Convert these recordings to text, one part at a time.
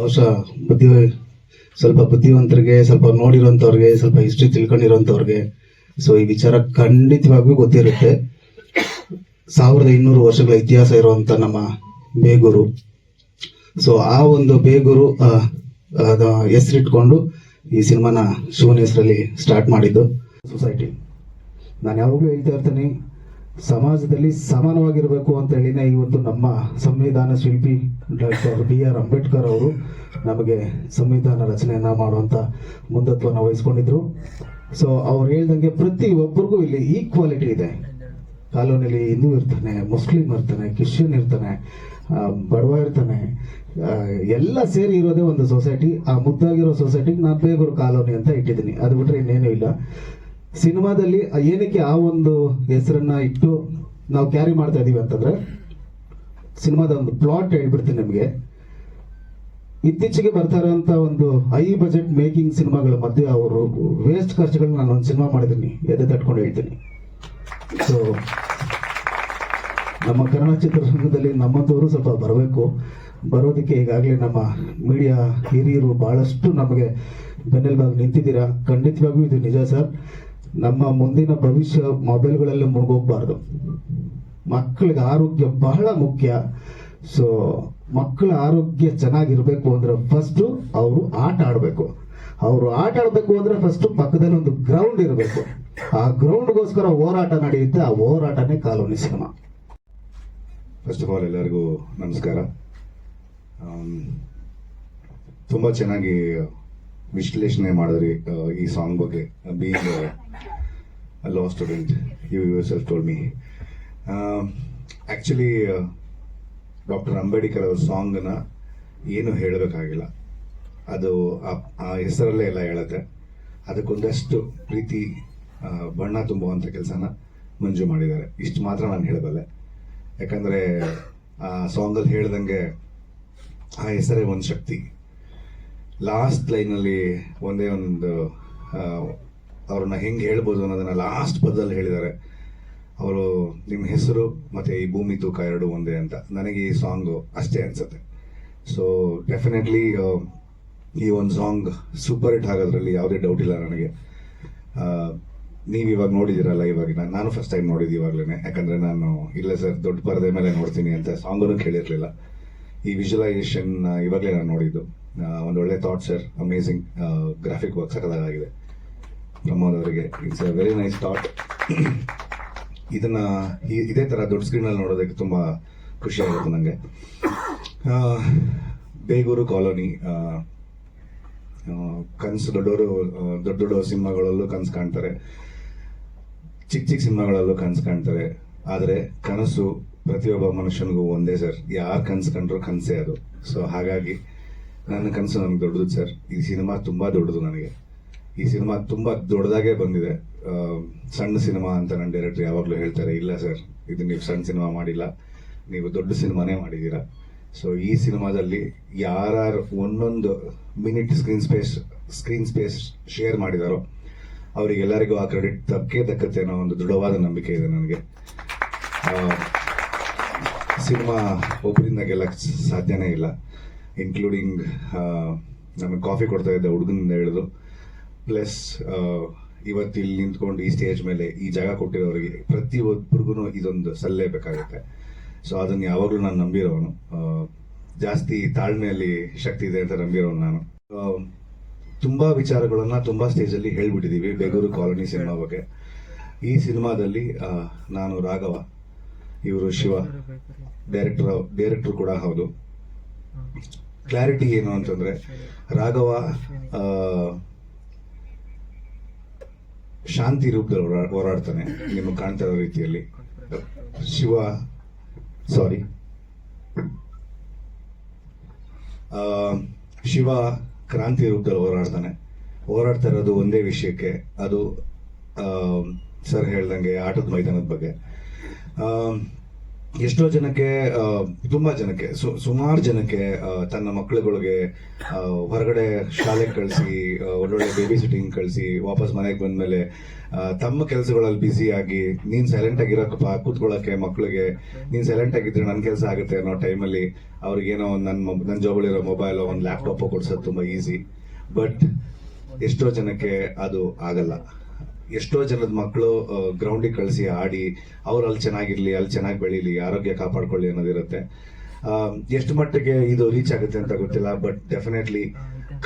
ಬಹುಶಃ ಬುದ್ಧಿ ಸ್ವಲ್ಪ ಬುದ್ಧಿವಂತರಿಗೆ, ಸ್ವಲ್ಪ ನೋಡಿರೋಂಥವ್ರಿಗೆ ಸ್ವಲ್ಪ ಹಿಸ್ಟ್ರಿ ತಿಳ್ಕೊಂಡಿರೋಂಥವ್ರಿಗೆ ಸೊ ಈ ವಿಚಾರ ಖಂಡಿತವಾಗ್ಲೂ ಗೊತ್ತಿರುತ್ತೆ. ಸಾವಿರದ ಇನ್ನೂರು ವರ್ಷಗಳ ಇತಿಹಾಸ ಇರುವಂತ ನಮ್ಮ ಬೇಗೂರು. ಸೊ ಆ ಒಂದು ಬೇಗೂರು ಹೆಸರಿಟ್ಕೊಂಡು ಈ ಸಿನಿಮಾನ ಶಿವನ ಹೆಸರಲ್ಲಿ ಸ್ಟಾರ್ಟ್ ಮಾಡಿದ್ದು. ಸೊಸೈಟಿ ನಾನು ಯಾವಾಗಲೂ ಹೇಳ್ತಾ ಇರ್ತೀನಿ ಸಮಾಜದಲ್ಲಿ ಸಮಾನವಾಗಿರಬೇಕು ಅಂತ ಹೇಳಿನೇ ಇವತ್ತು ನಮ್ಮ ಸಂವಿಧಾನ ಶಿಲ್ಪಿ ಡಾಕ್ಟರ್ ಬಿ ಆರ್ ಅಂಬೇಡ್ಕರ್ ಅವರು ನಮಗೆ ಸಂವಿಧಾನ ರಚನೆಯನ್ನ ಮಾಡುವಂತ ಮುಂದತ್ವನ ವಹಿಸ್ಕೊಂಡಿದ್ರು. ಸೊ ಅವ್ರು ಹೇಳ್ದಂಗೆ ಪ್ರತಿ ಒಬ್ಬರಿಗೂ ಇಲ್ಲಿ ಈಕ್ವಾಲಿಟಿ ಇದೆ. ಕಾಲೋನಿಯಲ್ಲಿ ಹಿಂದೂ ಇರ್ತಾನೆ, ಮುಸ್ಲಿಂ ಇರ್ತಾನೆ, ಕ್ರಿಶ್ಚಿಯನ್ ಇರ್ತಾನೆ ಬಡವ ಇರ್ತಾನೆ ಎಲ್ಲ ಸೇರಿ ಇರೋದೇ ಒಂದು ಸೊಸೈಟಿ. ಆ ಮುದ್ದಾಗಿರೋ ಸೊಸೈಟಿಗೆ ನಾನು ಬೇಗೂರು ಕಾಲೋನಿ ಅಂತ ಇಟ್ಟಿದ್ದೀನಿ. ಅದು ಬಿಟ್ಟರೆ ಇನ್ನೇನೂ ಇಲ್ಲ. ಸಿನಿಮಾದಲ್ಲಿ ಏನಕ್ಕೆ ಆ ಒಂದು ಹೆಸರನ್ನ ಇಟ್ಟು ನಾವು ಕ್ಯಾರಿ ಮಾಡ್ತಾ ಇದೀವಿ ಅಂತಂದ್ರೆ, ಸಿನಿಮಾದ ಒಂದು ಪ್ಲಾಟ್ ಹೇಳ್ಬಿಡ್ತೀನಿ ನಮಗೆ. ಇತ್ತೀಚೆಗೆ ಬರ್ತಾ ಇರೋಂತ ಒಂದು ಹೈ ಬಜೆಟ್ ಮೇಕಿಂಗ್ ಸಿನಿಮಾಗಳ ಮಧ್ಯೆ ಅವರು ವೇಸ್ಟ್ ಖರ್ಚುಗಳನ್ನ ನಾನು ಒಂದು ಸಿನಿಮಾ ಮಾಡಿದ್ದೀನಿ, ಎದೆ ತಟ್ಕೊಂಡು ಹೇಳ್ತೀನಿ. ಸೊ ನಮ್ಮ ಕನ್ನಡ ಚಿತ್ರರಂಗದಲ್ಲಿ ನಮ್ಮಂಥವರು ಸ್ವಲ್ಪ ಬರಬೇಕು. ಬರೋದಕ್ಕೆ ಈಗಾಗಲೇ ನಮ್ಮ ಮೀಡಿಯಾ ಹಿರಿಯರು ಬಹಳಷ್ಟು ನಮಗೆ ಬೆನ್ನೆಲುಬಾಗಿ ನಿಂತಿದ್ದೀರಾ? ಖಂಡಿತವಾಗಿಯೂ ಇದು ನಿಜ ಸರ್. ನಮ್ಮ ಮುಂದಿನ ಭವಿಷ್ಯ ಮೊಬೈಲ್ಗಳಲ್ಲಿ ಮುಳುಗೋಗ್ಬಾರ್ದು. ಮಕ್ಕಳಿಗೆ ಆರೋಗ್ಯ ಬಹಳ ಮುಖ್ಯ. ಸೊ ಮಕ್ಕಳ ಆರೋಗ್ಯ ಚೆನ್ನಾಗಿರಬೇಕು ಅಂದ್ರೆ ಫಸ್ಟ್ ಅವರು ಆಟ ಆಡಬೇಕು. ಅವರು ಆಟ ಆಡಬೇಕು ಅಂದ್ರೆ ಫಸ್ಟ್ ಪಕ್ಕದಲ್ಲಿ ಒಂದು ಗ್ರೌಂಡ್ ಇರಬೇಕು. ಆ ಗ್ರೌಂಡ್ಗೋಸ್ಕರ ಹೋರಾಟ ನಡೆಯುತ್ತೆ. ಆ ಹೋರಾಟನೇ colony cinema. First of all ಎಲ್ಲರಿಗೂ ನಮಸ್ಕಾರ. ತುಂಬಾ ಚೆನ್ನಾಗಿ ವಿಶ್ಲೇಷಣೆ ಮಾಡಿದ್ರಿ ಈ ಸಾಂಗ್ ಬಗ್ಗೆ. Being law student you you self told me actually doctor Ambedkar ಅವ್ರ ಸಾಂಗ್ನ ಏನು ಹೇಳಬೇಕಾಗಿಲ್ಲ. ಅದು ಆ- ಹೆಸರಲ್ಲೇ ಎಲ್ಲ ಹೇಳುತ್ತೆ. ಅದಕ್ಕೊಂದಷ್ಟು ಪ್ರೀತಿ ಬಣ್ಣ ತುಂಬುವಂಥ ಕೆಲಸನ ಮಂಜು ಮಾಡಿದ್ದಾರೆ. ಇಷ್ಟು ಮಾತ್ರ ನಾನು ಹೇಳಬಲ್ಲೆ. ಯಾಕಂದರೆ, ಆ ಸಾಂಗಲ್ಲಿ ಹೇಳ್ದಂಗೆ ಆ ಹೆಸರೇ ಒಂದು ಶಕ್ತಿ. ಲಾಸ್ಟ್ ಲೈನಲ್ಲಿ ಒಂದೇ ಒಂದು ಅವ್ರನ್ನ ಹೆಂಗೆ ಹೇಳ್ಬೋದು ಅನ್ನೋದನ್ನ ಲಾಸ್ಟ್ ಪದದಲ್ಲಿ ಹೇಳಿದ್ದಾರೆ. ಅವರು ನಿಮ್ಮ ಹೆಸರು ಮತ್ತೆ ಈ ಭೂಮಿ ತೂಕ ಎರಡು ಒಂದೇ ಅಂತ. ನನಗೆ ಈ ಸಾಂಗು ಅಷ್ಟೇ ಅನ್ಸುತ್ತೆ. ಸೊ ಡೆಫಿನೆಟ್ಲಿ ಈ ಒಂದು ಸಾಂಗ್ ಸೂಪರ್ ಹಿಟ್ ಆಗೋದ್ರಲ್ಲಿ ಯಾವುದೇ ಡೌಟ್ ಇಲ್ಲ ನನಗೆ. ನೀವು ಇವಾಗ ನೋಡಿದ್ದೀರಲ್ಲ ನಾನು ನಾನು ಫಸ್ಟ್ ಟೈಮ್ ನೋಡಿದ್ದು ಇವಾಗಲೇ ಯಾಕಂದ್ರೆ ನಾನು, ಇಲ್ಲ ಸರ್, ದೊಡ್ಡ ಪರದೆ ಮೇಲೆ ನೋಡ್ತೀನಿ ಅಂತ ಸಾಂಗನ್ನು ಕೇಳಿರಲಿಲ್ಲ. ಈ ವಿಜುವಲೈಸೇಷನ್ ಇವಾಗಲೇ ನಾನು ನೋಡಿದ್ದು. ಒಂದು ಒಳ್ಳೆ thought sir amazing graphic work ಸಕದಾಗಿದೆ Pramod it's a very nice thought ಇದನ್ನ ಇದೇ ತರ ದೊಡ್ಡ ಸ್ಕ್ರೀನಲ್ಲಿ ನೋಡೋದಕ್ಕೆ ತುಂಬಾ ಖುಷಿ ಆಗುತ್ತೆ ನನಗೆ ಬೇಗೂರು ಕಾಲೋನಿ ಕನ್ಸು ದೊಡ್ಡವರು ದೊಡ್ಡ ದೊಡ್ಡ ಸಿನಿಮಾಗಳಲ್ಲೂ ಕನ್ಸು ಕಾಣ್ತಾರೆ. ಚಿಕ್ಕ ಚಿಕ್ಕ ಸಿನಿಮಾಗಳಲ್ಲೂ ಕನ್ಸು ಕಾಣ್ತಾರೆ. ಆದರೆ ಕನಸು ಪ್ರತಿಯೊಬ್ಬ ಮನುಷ್ಯನಿಗೂ ಒಂದೇ ಸರ್. ಯಾರು ಕನಸು ಕಂಡ್ರು ಕನಸೇ ಅದು. ಸೊ ಹಾಗಾಗಿ ನನ್ನ ಕನಸು ನನಗೆ ದೊಡ್ಡದು ಸರ್. ಈ ಸಿನಿಮಾ ತುಂಬಾ ದೊಡ್ಡದು ನನಗೆ. ಈ ಸಿನಿಮಾ ತುಂಬಾ ದೊಡ್ಡದಾಗೆ ಬಂದಿದೆ. ಸಣ್ಣ ಸಿನಿಮಾ ಅಂತ ನನ್ನ ಡೈರೆಕ್ಟರ್ ಯಾವಾಗಲೂ ಹೇಳ್ತಾರೆ, ಇಲ್ಲ ಸರ್, ಇದು ನೀವು ಸಣ್ಣ ಸಿನಿಮಾ ಮಾಡಿಲ್ಲ, ನೀವು ದೊಡ್ಡ ಸಿನಿಮಾನೇ ಮಾಡಿದ್ದೀರಾ. ಸೊ ಈ ಸಿನಿಮಾದಲ್ಲಿ ಯಾರು ಒಂದೊಂದು minute screen space screen space share ಮಾಡಿದಾರೋ, ಅವರಿಗೆಲ್ಲರಿಗೂ ಆ ಕ್ರೆಡಿಟ್ ತಕ್ಕೇ ತಕ್ಕತ್ತೆ ಅನ್ನೋ ಒಂದು ದೃಢವಾದ ನಂಬಿಕೆ ಇದೆ ನನಗೆ. ಸಿನಿಮಾ ಒಬ್ಬರಿಂದ ಗೆಲ್ಲಕ್ಕೆ ಸಾಧ್ಯನೇ ಇಲ್ಲ. ಇನ್ಕ್ಲೂಡಿಂಗ್ ನಮಗೆ ಕಾಫಿ ಕೊಡ್ತಾ ಇದ್ದ ಹುಡುಗನಿಂದ ಹಿಡಿದು ಪ್ಲಸ್ ಇವತ್ತು ಇಲ್ಲಿ ನಿಂತ್ಕೊಂಡು ಈ ಸ್ಟೇಜ್ ಮೇಲೆ ಈ ಜಾಗ ಕೊಟ್ಟಿರೋರಿಗೆ ಪ್ರತಿಯೊಬ್ಬರಿಗೂ ಇದೊಂದು ಸಲ್ಲೇಬೇಕಾಗುತ್ತೆ ಸೊ ಅದನ್ನು ಯಾವಾಗಲೂ ನಾನು ನಂಬಿರೋನು. ಜಾಸ್ತಿ ತಾಳ್ಮೆಯಲ್ಲಿ ಶಕ್ತಿ ಇದೆ ಅಂತ ನಂಬಿರೋನು ನಾನು. ತುಂಬ ವಿಚಾರಗಳನ್ನ ತುಂಬಾ ಸ್ಟೇಜ್ ಅಲ್ಲಿ ಹೇಳ್ಬಿಟ್ಟಿದೀವಿ. ಬೇಗೂರು ಕಾಲೋನಿ ಸಿನಿಮಾ ಬಗ್ಗೆ. ಈ ಸಿನಿಮಾದಲ್ಲಿ ನಾನು ರಾಘವ ಇವರು ಶಿವ ಡೈರೆಕ್ಟರ್ ಡೈರೆಕ್ಟರ್ ಕೂಡ ಹೌದು. ಕ್ಲಾರಿಟಿ ಏನು ಅಂತಂದ್ರೆ ರಾಘವ ಶಾಂತಿ ರೂಪದಲ್ಲಿ ಹೋರಾ- ಹೋರಾಡ್ತಾನೆ, ನಿಮಗೆ ಕಾಣ್ತಾ ಇರೋ ರೀತಿಯಲ್ಲಿ. ಶಿವ ಸಾರಿ ಶಿವ ಕ್ರಾಂತಿ ರೂಪದಲ್ಲಿ ಹೋರಾಡ್ತಾನೆ. ಹೋರಾಡ್ತಾ ಇರೋದು ಒಂದೇ ವಿಷಯಕ್ಕೆ, ಅದು ಸರ್ ಹೇಳ್ದಂಗೆ ಆಟದ ಮೈದಾನದ ಬಗ್ಗೆ. ಎಷ್ಟೋ ಜನಕ್ಕೆ ತುಂಬಾ ಜನಕ್ಕೆ ಸುಮಾರು ಜನಕ್ಕೆ ತನ್ನ ಮಕ್ಕಳುಗಳಿಗೆ ಹೊರಗಡೆ ಶಾಲೆಗೆ ಕಳಿಸಿ ಒಳ್ಳೊಳ್ಳೆ ಬೇಬಿ ಸಿಟ್ಟಿಂಗ್ ಕಳಿಸಿ, ವಾಪಸ್ ಮನೆಗೆ ಬಂದ್ಮೇಲೆ ತಮ್ಮ ಕೆಲಸಗಳಲ್ಲಿ ಬ್ಯುಸಿ ಆಗಿ, ನೀನ್ ಸೈಲೆಂಟ್ ಆಗಿರೋಕಪ್ಪ ಕೂತ್ಕೊಳ್ಳೋಕೆ ಮಕ್ಕಳಿಗೆ, ನೀನ್ ಸೈಲೆಂಟ್ ಆಗಿದ್ರೆ ನನ್ನ ಕೆಲಸ ಆಗುತ್ತೆ ಅನ್ನೋ ಟೈಮಲ್ಲಿ ಅವ್ರಿಗೇನೋ ನನ್ನ ನನ್ನ ಜೋಬಳಿರೋ ಮೊಬೈಲ್ ಒಂದು ಲ್ಯಾಪ್ಟಾಪ್ ಕೊಡ್ಸೋದು ತುಂಬಾ ಈಸಿ ಬಟ್ ಎಷ್ಟೋ ಜನಕ್ಕೆ ಅದು ಆಗಲ್ಲ. ಎಷ್ಟೋ ಜನದ ಮಕ್ಕಳು ಗ್ರೌಂಡಿಗೆ ಕಳಿಸಿ ಆಡಿ, ಅವ್ರು ಅಲ್ಲಿ ಚೆನ್ನಾಗಿರ್ಲಿ, ಅಲ್ಲಿ ಚೆನ್ನಾಗಿ ಬೆಳೀಲಿ, ಆರೋಗ್ಯ ಕಾಪಾಡ್ಕೊಳ್ಳಿ ಅನ್ನೋದಿರುತ್ತೆ ಎಷ್ಟು ಮಟ್ಟಿಗೆ ಇದು ರೀಚ್ ಆಗುತ್ತೆ ಅಂತ ಗೊತ್ತಿಲ್ಲ ಬಟ್ ಡೆಫಿನೆಟ್ಲಿ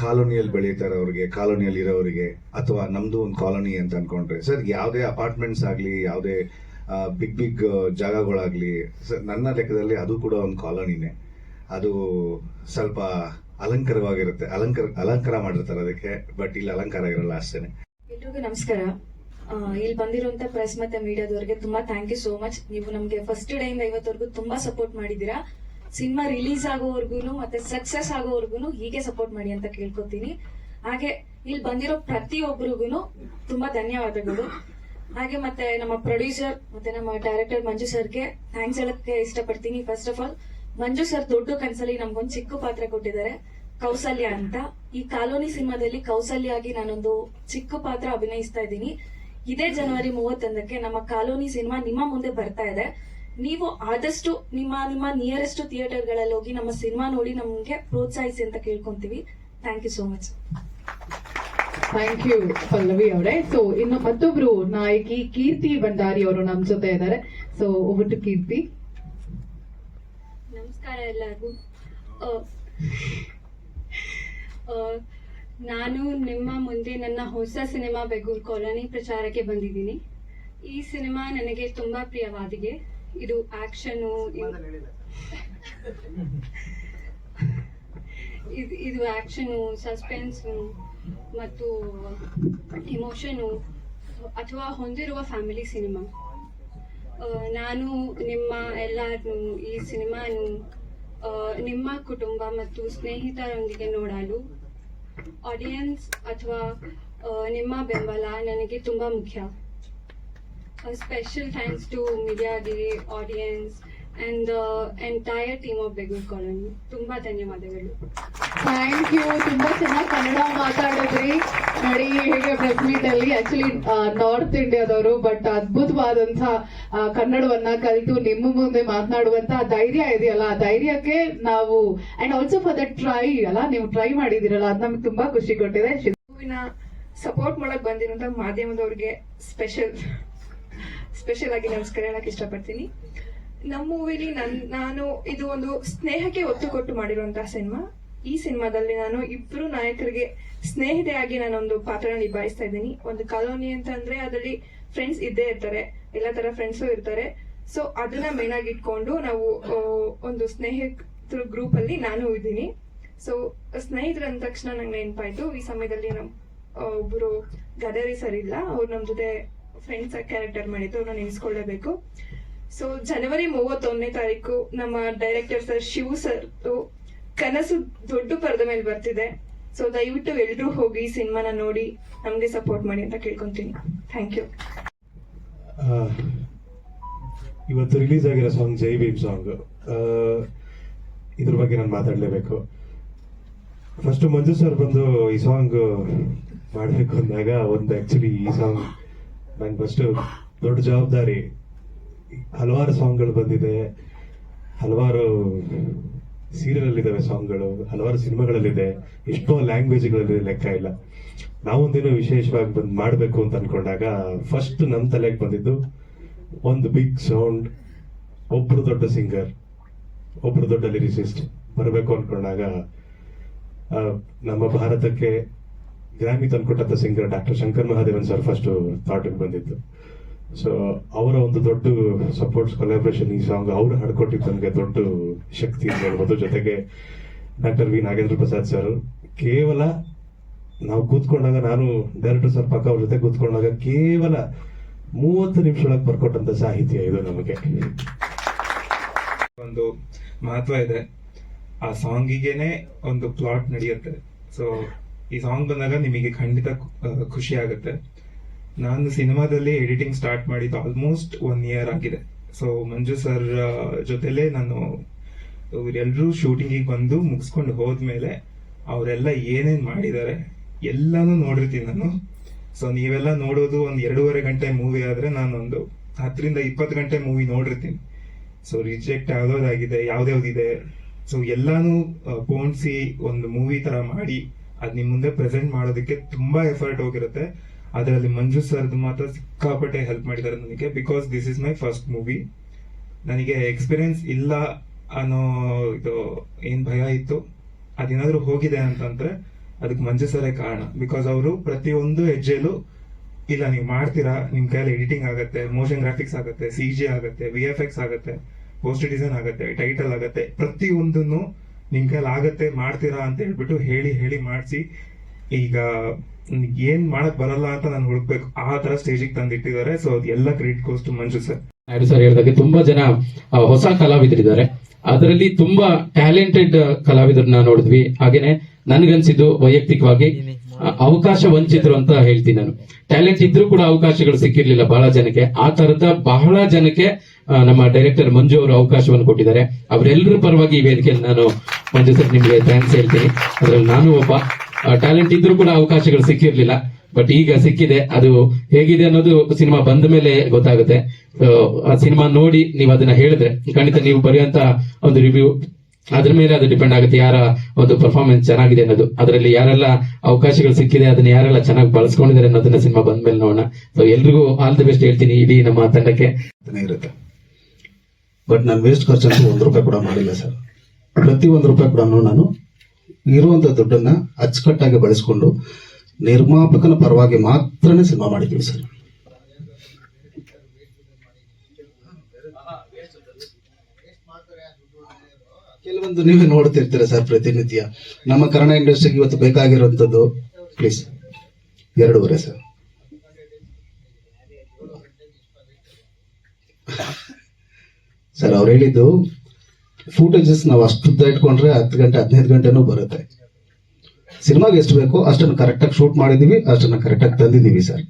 ಕಾಲೋನಿಯಲ್ಲಿ ಬೆಳೀತಾರೆ ಅವ್ರಿಗೆ, ಕಾಲೋನಿಯಲ್ಲಿ ಇರೋರಿಗೆ ಅಥವಾ ನಮ್ದು ಒಂದು ಕಾಲೋನಿ ಅಂತ ಅನ್ಕೊಂಡ್ರೆ. ಸರ್, ಯಾವುದೇ ಅಪಾರ್ಟ್ಮೆಂಟ್ಸ್ ಆಗಲಿ, ಯಾವುದೇ ಬಿಗ್ ಬಿಗ್ ಜಾಗಗಳಾಗಲಿ, ಸರ್, ನನ್ನ ಲೆಕ್ಕದಲ್ಲಿ ಅದು ಕೂಡ ಒಂದು ಕಾಲೋನಿನೇ. ಅದು ಸ್ವಲ್ಪ ಅಲಂಕಾರವಾಗಿರುತ್ತೆ, ಅಲಂಕಾರ ಅಲಂಕಾರ ಮಾಡಿರ್ತಾರೆ ಅದಕ್ಕೆ ಬಟ್ ಇಲ್ಲಿ ಅಲಂಕಾರ ಇರಲ್ಲ ಅಷ್ಟೇನೆ. ಎಲ್ರಿಗೂ ನಮಸ್ಕಾರ. ಇಲ್ಲಿ ಬಂದಿರುವಂತ ಪ್ರೆಸ್ ಮತ್ತೆ ಮೀಡಿಯಾದವರಿಗೆ ತುಂಬಾ ಥ್ಯಾಂಕ್ ಯು ಸೋ ಮಚ್ ನೀವು ನಮ್ಗೆ ಫಸ್ಟ್ ಡೇ ಇಂದ ಇವತ್ತವರೆಗೂ ತುಂಬಾ ಸಪೋರ್ಟ್ ಮಾಡಿದೀರಾ ಸಿನಿಮಾ ರಿಲೀಸ್ ಆಗೋವರೆಗೂ ಮತ್ತೆ ಸಕ್ಸಸ್ ಆಗೋವರೆಗೂ ಹೀಗೆ ಸಪೋರ್ಟ್ ಮಾಡಿ ಅಂತ ಕೇಳ್ಕೊತೀನಿ. ಹಾಗೆ ಇಲ್ಲಿ ಬಂದಿರೋ ಪ್ರತಿಯೊಬ್ಬರಿಗೂ ತುಂಬಾ ಧನ್ಯವಾದಗಳು. ಹಾಗೆ ಮತ್ತೆ ನಮ್ಮ ಪ್ರೊಡ್ಯೂಸರ್ ಮತ್ತೆ ನಮ್ಮ ಡೈರೆಕ್ಟರ್ ಮಂಜು ಸರ್ಗೆ ಥ್ಯಾಂಕ್ಸ್ ಹೇಳಕ್ಕೆ ಇಷ್ಟಪಡ್ತೀನಿ. First of all Manju sir ದೊಡ್ಡ ಕನ್ಸಲ್ಲಿ ನಮ್ಗೊಂದು ಚಿಕ್ಕ ಪಾತ್ರ ಕೊಟ್ಟಿದ್ದಾರೆ, ಕೌಸಲ್ಯ ಅಂತ. ಈ ಕಾಲೋನಿ ಸಿನಿಮಾದಲ್ಲಿ ಕೌಸಲ್ಯ ಆಗಿ ನಾನೊಂದು ಚಿಕ್ಕ ಪಾತ್ರ ಅಭಿನಯಿಸ್ತಾ ಇದ್ದೀನಿ. ಇದೇ ಜನವರಿ ಮೂವತ್ತೊಂದಕ್ಕೆ ನಮ್ಮ ಕಾಲೋನಿ ಸಿನಿಮಾ ನಿಮ್ಮ ಮುಂದೆ ಬರ್ತಾ ಇದೆ. ನೀವು ಆದಷ್ಟು ನಿಮ್ಮ ನಿಮ್ಮ ನಿಯರೆಸ್ಟ್ ಥಿಯೇಟರ್ಗಳಲ್ಲಿ ಹೋಗಿ ನಮ್ಮ ಸಿನಿಮಾ ನೋಡಿ ನಮ್ಗೆ ಪ್ರೋತ್ಸಾಹಿಸಿ ಅಂತ ಕೇಳ್ಕೊಂತೀವಿ. Thank you so much thank you Pallavi ಅವರೇ. ಸೊ ಇನ್ನು ಮತ್ತೊಬ್ರು ನಾಯಕಿ ಕೀರ್ತಿ ಭಂಡಾರಿ ಅವರು ನಮ್ ಜೊತೆ ಇದ್ದಾರೆ. ಸೊ ಒಬ್ಬಟ್ಟು ಕೀರ್ತಿ. ನಮಸ್ಕಾರ ಎಲ್ಲರಿಗೂ. ನಾನು ನಿಮ್ಮ ಮುಂದೆ ನನ್ನ ಹೊಸ ಸಿನಿಮಾ ಬೆಗೂರ್ ಕಾಲೋನಿ ಪ್ರಚಾರಕ್ಕೆ ಬಂದಿದ್ದೀನಿ. ಈ ಸಿನಿಮಾ ನನಗೆ ತುಂಬಾ ಪ್ರಿಯವಾದಿಗೆ ಇದು ಆಕ್ಷನ್ ಇದು ಇದು ಆಕ್ಷನು, ಸಸ್ಪೆನ್ಸು ಮತ್ತು ಇಮೋಷನು ಅಥವಾ ಹೊಂದಿರುವ ಫ್ಯಾಮಿಲಿ ಸಿನಿಮಾ. ನಾನು ನಿಮ್ಮ ಎಲ್ಲರನ್ನು ಈ ಸಿನಿಮಾನು ನಿಮ್ಮ ಕುಟುಂಬ ಮತ್ತು ಸ್ನೇಹಿತರೊಂದಿಗೆ ನೋಡಲು ಆಡಿಯನ್ಸ್ ಅಥವಾ ನಿಮ್ಮ ಬೆಂಬಲ ನನಗೆ ತುಂಬ ಮುಖ್ಯ. Special thanks to ಮೀಡಿಯಾಗೆ audience and the entire team of Bengaluru colony ತುಂಬ ಧನ್ಯವಾದಗಳು. ಥ್ಯಾಂಕ್ ಯು ತುಂಬಾ ಚೆನ್ನಾಗಿ ಕನ್ನಡ ಮಾತಾಡಿದ್ರಿ. ನಡಿ, ಹೇಗೆ ಪ್ರೆಸ್ ಮೀಟ್ ಅಲ್ಲಿ. ಆಕ್ಚುಲಿ ನಾರ್ತ್ ಇಂಡಿಯಾದವರು ಬಟ್ ಅದ್ಭುತವಾದಂತ ಕನ್ನಡವನ್ನ ಕಲಿತು ನಿಮ್ಮ ಮುಂದೆ ಮಾತನಾಡುವಂತ ಧೈರ್ಯ ಇದೆಯಲ್ಲ, ಆ ಧೈರ್ಯಕ್ಕೆ ನಾವು and also for that try ಅಲ್ಲ, ನೀವು ಟ್ರೈ ಮಾಡಿದಿರಲ್ಲ ಅದ್ ನಮ್ಗೆ ತುಂಬಾ ಖುಷಿ ಕೊಟ್ಟಿದೆ. ಮೂವಿನ ಸಪೋರ್ಟ್ ಮಾಡಕ್ ಬಂದಿರುವಂತ ಮಾಧ್ಯಮದವ್ರಿಗೆ ಸ್ಪೆಷಲ್ ಸ್ಪೆಷಲ್ ಆಗಿ ನಮಸ್ಕಾರ ಹೇಳಕ್ ಇಷ್ಟಪಡ್ತೀನಿ. ನಮ್ಮ ಮೂವಿಲಿ ನನ್, ನಾನು ಇದು ಒಂದು ಸ್ನೇಹಕ್ಕೆ ಒತ್ತು ಕೊಟ್ಟು ಮಾಡಿರುವಂತಹ ಸಿನಿಮಾ ಈ ಸಿನಿಮಾದಲ್ಲಿ ನಾನು ಇಬ್ರು ನಾಯಕರಿಗೆ ಸ್ನೇಹಿತೆಯಾಗಿ ನಾನೊಂದು ಪಾತ್ರ ನಿಭಾಯಿಸ್ತಾ ಇದ್ದೀನಿ. ಒಂದು ಕಾಲೋನಿ ಅಂತ ಅಂದ್ರೆ ಅದರಲ್ಲಿ ಫ್ರೆಂಡ್ಸ್ ಇದ್ದೇ ಇರ್ತಾರೆ. ಎಲ್ಲ ತರ ಫ್ರೆಂಡ್ಸು ಇರ್ತಾರೆ. ಸೊ ಅದನ್ನ ಮೇನ್ ಆಗಿ ಇಟ್ಕೊಂಡು ನಾವು ಒಂದು ಸ್ನೇಹಿತರ ಗ್ರೂಪ್ ಅಲ್ಲಿ ನಾನು ಇದ್ದೀನಿ. ಸೊ ಸ್ನೇಹಿತರು ಅಂದ ತಕ್ಷಣ ನಂಗೆ ನೆನಪಾಯ್ತು, ಈ ಸಮಯದಲ್ಲಿ ನಮ್ ಒಬ್ರು ಗದರಿ ಸರ್ ಇಲ್ಲ. ಅವ್ರು ನಮ್ ಜೊತೆ ಫ್ರೆಂಡ್ಸ್ ಕ್ಯಾರೆಕ್ಟರ್ ಮಾಡಿದ್ರು. ಅವ್ರನ್ನ ನೆನೆಸ್ಕೊಳ್ಳೇಬೇಕು. ಸೊ ಜನವರಿ ಮೂವತ್ತೊಂದನೇ ತಾರೀಕು ನಮ್ಮ ಡೈರೆಕ್ಟರ್ ಸರ್ ಶಿವ್ ಸರ್ ಕನಸು ದೊಡ್ಡ ಪರದ ಮೇಲೆ ಬರ್ತಿದೆ. ಸೊ ದಯವಿಟ್ಟು ಎಲ್ರೂ ಹೋಗಿ ಸಿನಿಮಾನ ನೋಡಿ, ನಮ್ಗೆ ಸಪೋರ್ಟ್ ಮಾಡಿ ಅಂತ ಕೇಳ್ಕೊಂತೀನಿ. ಥ್ಯಾಂಕ್ ಯು ಇವತ್ತು ರಿಲೀಸ್ ಆಗಿರೋ ಸಾಂಗ್ ಜೈ ಭೀಮ್ ಸಾಂಗ್ ಇದ್ರ ಬಗ್ಗೆ ನಾನು ಮಾತಾಡಲೇಬೇಕು. ಫಸ್ಟ್ ಮಂಜು ಸರ್ ಬಂದು ಈ ಸಾಂಗ್ ಮಾಡಬೇಕು ಅಂದಾಗ ಒಂದು ಆಕ್ಚುಲಿ ಈ ಸಾಂಗ್ ನಂಗೆ ಫಸ್ಟ್ ದೊಡ್ಡ ಜವಾಬ್ದಾರಿ. ಹಲವಾರು ಸಾಂಗ್ಗಳು ಬಂದಿದೆ. ಹಲವಾರು ಸೀರಿಯಲ್ ಇದಾವೆ ಸಾಂಗ್ಗಳು, ಹಲವಾರು ಸಿನಿಮಾಗಳಲ್ಲಿದೆ. ಎಷ್ಟೋ ಲ್ಯಾಂಗ್ವೇಜ್ಗಳಲ್ಲಿ ಲೆಕ್ಕ ಇಲ್ಲ. ನಾವೊಂದೇನೋ ವಿಶೇಷವಾಗಿ ಬಂದು ಮಾಡಬೇಕು ಅಂತ ಅನ್ಕೊಂಡಾಗ ಫಸ್ಟ್ ನಮ್ಮ ತಲೆಗೆ ಬಂದಿದ್ದು ಒಂದು ಬಿಗ್ ಸೌಂಡ್ ಒಬ್ರು ದೊಡ್ಡ ಸಿಂಗರ್ ಒಬ್ರು ದೊಡ್ಡ ಲಿರಿಸಿಸ್ಟ್ ಬರಬೇಕು ಅನ್ಕೊಂಡಾಗ ನಮ್ಮ ಭಾರತಕ್ಕೆ Grammy ತಂದ್ಕೊಟ್ಟಂತ singer doctor Shankar Mahadevan sir first thought ಬಂದಿತ್ತು ಸೊ ಅವರ ಒಂದು ದೊಡ್ಡ ಸಪೋರ್ಟ್ಸ್ ಕೊಲಾಬ್ರೇಷನ್ ಈ ಸಾಂಗ್ ಅವರು ಹಾಡ್ಕೊಟ್ಟಿದ್ದು ನನಗೆ ದೊಡ್ಡ ಶಕ್ತಿ ಅಂತ ಹೇಳ್ಬೋದು. ಜೊತೆಗೆ doctor V Nagendra Prasad sir ಕೇವಲ ನಾವು ಕೂತ್ಕೊಂಡಾಗ ನಾನು ಡೈರೆಕ್ಟರ್ ಸರ್ ಪಕ್ಕ ಅವ್ರ ಜೊತೆ ಕೂತ್ಕೊಂಡಾಗ ಕೇವಲ ಮೂವತ್ತು ನಿಮಿಷದೊಳಗೆ ಬರ್ಕೊಟ್ಟಂತ ಸಾಹಿತ್ಯ ಇದು ನಮಗೆ. ಒಂದು ಮಹತ್ವ ಇದೆ. ಆ ಸಾಂಗಿಗೆನೆ ಒಂದು ಪ್ಲಾಟ್ ನಡೆಯುತ್ತೆ. ಸೊ ಈ ಸಾಂಗ್ ಬಂದಾಗ ನಿಮಗೆ ಖಂಡಿತ ಖುಷಿ ಆಗುತ್ತೆ. ನಾನು ಸಿನಿಮಾದಲ್ಲಿ ಎಡಿಟಿಂಗ್ ಸ್ಟಾರ್ಟ್ ಮಾಡಿದ್ದು ಆಲ್ಮೋಸ್ಟ್ ಒನ್ ಇಯರ್ ಆಗಿದೆ. ಸೊ ಮಂಜು ಸರ್ ಜೊತೆಲೇ ನಾನು ಇವರೆಲ್ಲರೂ ಶೂಟಿಂಗಿಗೆ ಬಂದು ಮುಗಿಸ್ಕೊಂಡು ಹೋದ್ಮೇಲೆ ಅವರೆಲ್ಲ ಏನೇನು ಮಾಡಿದ್ದಾರೆ ಎಲ್ಲನೂ ನೋಡಿರ್ತೀನಿ ನಾನು. ಸೊ ನೀವೆಲ್ಲ ನೋಡೋದು ಒಂದು ಎರಡೂವರೆ ಗಂಟೆ ಮೂವಿ ಆದ್ರೆ ನಾನೊಂದು ಹತ್ತರಿಂದ ಇಪ್ಪತ್ತು ಗಂಟೆ ಮೂವಿ ನೋಡಿರ್ತೀನಿ. ಸೊ ರಿಜೆಕ್ಟ್ ಆಗೋದಾಗಿದೆ, ಯಾವ್ದ್ಯಾವ್ದಿದೆ? ಸೊ ಎಲ್ಲಾನು ಪೋಣಿಸಿ ಒಂದು ಮೂವಿ ತರ ಮಾಡಿ ಅದ್ ನಿಮ್ ಮುಂದೆ ಪ್ರೆಸೆಂಟ್ ಮಾಡೋದಕ್ಕೆ ತುಂಬಾ ಎಫರ್ಟ್ ಹೋಗಿರುತ್ತೆ. ಅದರಲ್ಲಿ ಮಂಜು ಸರ್ದು ಮಾತ್ರ ಸಿಕ್ಕಾಪಟ್ಟೆ ಹೆಲ್ಪ್ ಮಾಡಿದ್ದಾರೆ ನನಗೆ because this is my first movie ನನಗೆ ಎಕ್ಸ್ಪೀರಿಯನ್ಸ್ ಇಲ್ಲ ಅನ್ನೋ ಇದು ಏನ್ ಭಯ ಇತ್ತು. ಅದೇನಾದ್ರೂ ಹೋಗಿದೆ ಅಂತಂದ್ರೆ ಅದಕ್ಕೆ ಮಂಜು ಸರೇ ಕಾರಣ. ಬಿಕಾಸ್ ಅವರು ಪ್ರತಿಯೊಂದು ಹೆಜ್ಜೆಲು ಇಲ್ಲ, ನೀವು ಮಾಡ್ತೀರಾ, ನಿಮ್ ಕೈಯಲ್ಲಿ ಎಡಿಟಿಂಗ್ ಆಗುತ್ತೆ ಮೋಷನ್ ಗ್ರಾಫಿಕ್ಸ್ ಆಗುತ್ತೆ ಸಿ ಜಿ ಆಗುತ್ತೆ ವಿ ಎಫ್ ಎಕ್ಸ್ ಆಗುತ್ತೆ ಪೋಸ್ಟ್ ಡಿಸೈನ್ ಆಗುತ್ತೆ ಟೈಟಲ್ ಆಗುತ್ತೆ, ಪ್ರತಿಯೊಂದನ್ನು ನಿಮ್ ಕೈಯಲ್ಲಿ ಆಗತ್ತೆ, ಮಾಡ್ತೀರಾ ಅಂತ ಹೇಳ್ಬಿಟ್ಟು ಹೇಳಿ ಹೇಳಿ ಮಾಡಿಸಿ ಈಗ ಏನ್ ಮಾಡಕ್ ಬರಲ್ಲ ಅಂತ ನಾನು ಹುಡುಕ್ಬೇಕು. ಆ ತರ ಸ್ಟೇಜಿಗೆ ತಂದಿಟ್ಟಿದ್ದಾರೆ. ಸೊ ಅದೆಲ್ಲ credit coast Manju sir Naidu sir ಹೇಳಿದಾಗೆ ತುಂಬಾ ಜನ ಹೊಸ ಕಲಾವಿದರಿದ್ದಾರೆ. ಅದರಲ್ಲಿ ತುಂಬಾ ಟ್ಯಾಲೆಂಟೆಡ್ ಕಲಾವಿದರನ್ನ ನೋಡಿದ್ವಿ. ಹಾಗೇನೆ ನನ್ಗನ್ಸಿದ್ದು ವೈಯಕ್ತಿಕವಾಗಿ ಅವಕಾಶ ವಂಚಿತರು ಅಂತ ಹೇಳ್ತೀನಿ ನಾನು. ಟ್ಯಾಲೆಂಟ್ ಇದ್ರೂ ಕೂಡ ಅವಕಾಶಗಳು ಸಿಕ್ಕಿರ್ಲಿಲ್ಲ ಬಹಳ ಜನಕ್ಕೆ. ಆ ತರದ ಬಹಳ ಜನಕ್ಕೆ ನಮ್ಮ ಡೈರೆಕ್ಟರ್ ಮಂಜು ಅವರು ಅವಕಾಶವನ್ನು ಕೊಟ್ಟಿದ್ದಾರೆ. ಅವರೆಲ್ಲರ ಪರವಾಗಿ ಈ ವೇದಿಕೆಯಲ್ಲಿ ನಾನು ಮಂಜು ಸರ್ ನಿಮಗೆ ಥ್ಯಾಂಕ್ಸ್ ಹೇಳ್ತೀನಿ. ಅದರಲ್ಲಿ ನಾನು ಒಬ್ಬ ಟ್ಯಾಲೆಂಟ್ ಇದ್ರೂ ಕೂಡ ಅವಕಾಶಗಳು ಸಿಕ್ಕಿರ್ಲಿಲ್ಲ. ಬಟ್ ಈಗ ಸಿಕ್ಕಿದೆ. ಅದು ಹೇಗಿದೆ ಅನ್ನೋದು ಸಿನಿಮಾ ಬಂದ ಮೇಲೆ ಗೊತ್ತಾಗುತ್ತೆ. ಆ ಸಿನಿಮಾ ನೋಡಿ ನೀವು ಅದನ್ನ ಹೇಳಿದ್ರೆ ಖಂಡಿತ ನೀವು ಬರೆಯುವಂತ ಒಂದು ರಿವ್ಯೂ ಅದ್ರ ಮೇಲೆ ಅದು ಡಿಪೆಂಡ್ ಆಗುತ್ತೆ ಯಾರ ಒಂದು ಪರ್ಫಾರ್ಮೆನ್ಸ್ ಚೆನ್ನಾಗಿದೆ ಅನ್ನೋದು. ಅದರಲ್ಲಿ ಯಾರೆಲ್ಲ ಅವಕಾಶಗಳು ಸಿಕ್ಕಿದೆ, ಅದನ್ನ ಯಾರೆಲ್ಲ ಚೆನ್ನಾಗಿ ಬಳಸ್ಕೊಂಡಿದ್ದಾರೆ ಅನ್ನೋದನ್ನ ಸಿನಿಮಾ ಬಂದ ಮೇಲೆ ನೋಡೋಣ. ಸೊ ಎಲ್ರಿಗೂ ಆಲ್ ದಿ ಬೆಸ್ಟ್ ಹೇಳ್ತೀನಿ ಇಡೀ ನಮ್ಮ ತಂಡಕ್ಕೆ. ಇರುತ್ತೆ. ಬಟ್ ನಾನು ವೇಸ್ಟ್ ಖರ್ಚು ಒಂದು ರೂಪಾಯಿ ಕೂಡ ಮಾಡಿಲ್ಲ ಸರ್ ಪ್ರತಿ ಒಂದು ರೂಪಾಯಿ ಕೂಡ ನಾನು ಇರುವಂತ ದುಡ್ಡನ್ನ ಅಚ್ಚುಕಟ್ಟಾಗಿ ಬಳಸಿಕೊಂಡು ನಿರ್ಮಾಪಕನ ಪರವಾಗಿ ಮಾತ್ರನೇ ಸಿನಿಮಾ ಮಾಡಿದ್ದೀವಿ ಸರ್. ಕೆಲವೊಂದು ನೀವೇ ನೋಡ್ತಿರ್ತೀರ ಸರ್ ಪ್ರತಿನಿತ್ಯ. ನಮ್ಮ ಕನ್ನಡ ಇಂಡಸ್ಟ್ರಿಗೆ ಇವತ್ತು ಬೇಕಾಗಿರುವಂತದ್ದು ಪ್ಲೀಸ್ ಎರಡೂವರೆ ಸರ್. ಸರ್, ಅವ್ರು ಹೇಳಿದ್ದು ಫೂಟೇಜಸ್ ನಾವು ಅಷ್ಟುದ್ದ ಇಟ್ಕೊಂಡ್ರೆ ಹತ್ತು ಗಂಟೆ, ಹದಿನೈದು ಗಂಟೆನೂ ಬರುತ್ತೆ. ಸಿನಿಮಾಗೆ ಎಷ್ಟು ಬೇಕೋ ಅಷ್ಟನ್ನು ಕರೆಕ್ಟಾಗಿ ಶೂಟ್ ಮಾಡಿದ್ದೀವಿ ಅಷ್ಟನ್ನು ಕರೆಕ್ಟಾಗಿ ತಂದಿದ್ದೀವಿ ಸರ್.